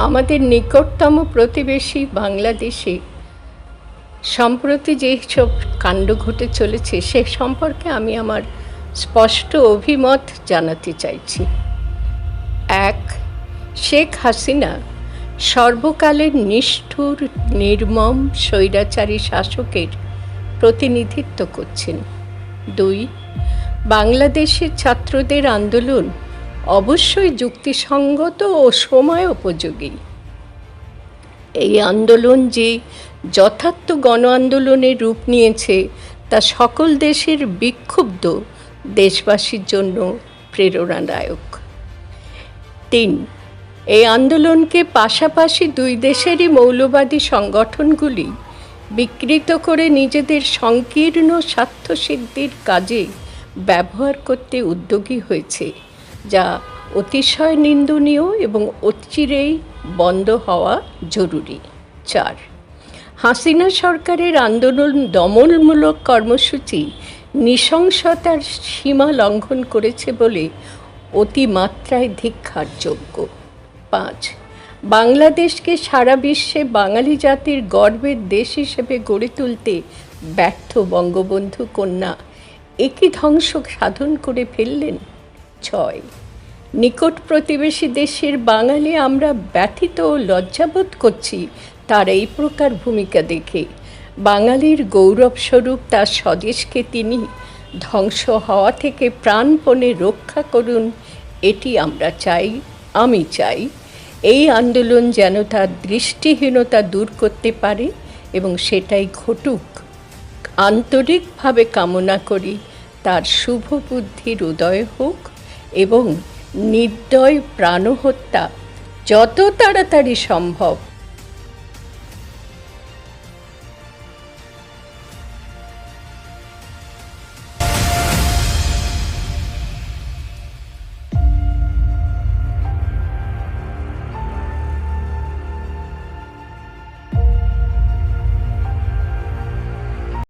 আমাদের নিকটতম প্রতিবেশী বাংলাদেশে সম্প্রতি যেসব কাণ্ড ঘটে চলেছে, সে সম্পর্কে আমি আমার স্পষ্ট অভিমত জানাতে চাইছি। এক, শেখ হাসিনা সর্বকালের নিষ্ঠুর, নির্মম স্বৈরাচারী শাসকের প্রতিনিধিত্ব করছেন। দুই, বাংলাদেশের ছাত্রদের আন্দোলন অবশ্যই যুক্তিসঙ্গত ও সময় উপযোগী। এই আন্দোলন যে যথার্থ গণ আন্দোলনের রূপ নিয়েছে, তা সকল দেশের বিক্ষুব্ধ দেশবাসীর জন্য প্রেরণাদায়ক। তিন, এই আন্দোলনকে পাশাপাশি দুই দেশেরই মৌলবাদী সংগঠনগুলি বিকৃত করে নিজেদের সংকীর্ণ স্বার্থসিদ্ধির কাজে ব্যবহার করতে উদ্যোগী হয়েছে। যা অতিশয় নিন্দনীয় এবং অচিরেই বন্ধ হওয়া জরুরি। চার, হাসিনা সরকারের আন্দোলন দমনমূলক কর্মসূচি নৃশংসতার সীমা লঙ্ঘন করেছে বলে অতিমাত্রায় ধিক্ষারযোগ্য পাঁচ, বাংলাদেশকে সারা বিশ্বে বাঙালি জাতির গর্বের দেশ হিসেবে গড়ে তুলতে ব্যর্থ বঙ্গবন্ধু কন্যা একই ধ্বংস সাধন করে ফেললেন ছয়। নিকট প্রতিবেশী দেশের বাঙালি আমরা ব্যথিত ও লজ্জাবোধ করছি তার এই প্রকার ভূমিকা দেখে। বাঙালির গৌরবস্বরূপ তার স্বদেশকে তিনি ধ্বংস হওয়া থেকে প্রাণপণে রক্ষা করুন, এটি আমরা চাই, আমি চাই। এই আন্দোলন যেন তার দৃষ্টিহীনতা দূর করতে পারে এবং সেটাই ঘটুক। আন্তরিকভাবে কামনা করি তার শুভ বুদ্ধির উদয় হোক। এবং নির্দয় প্রাণহত্যা যত তাড়াতাড়ি সম্ভব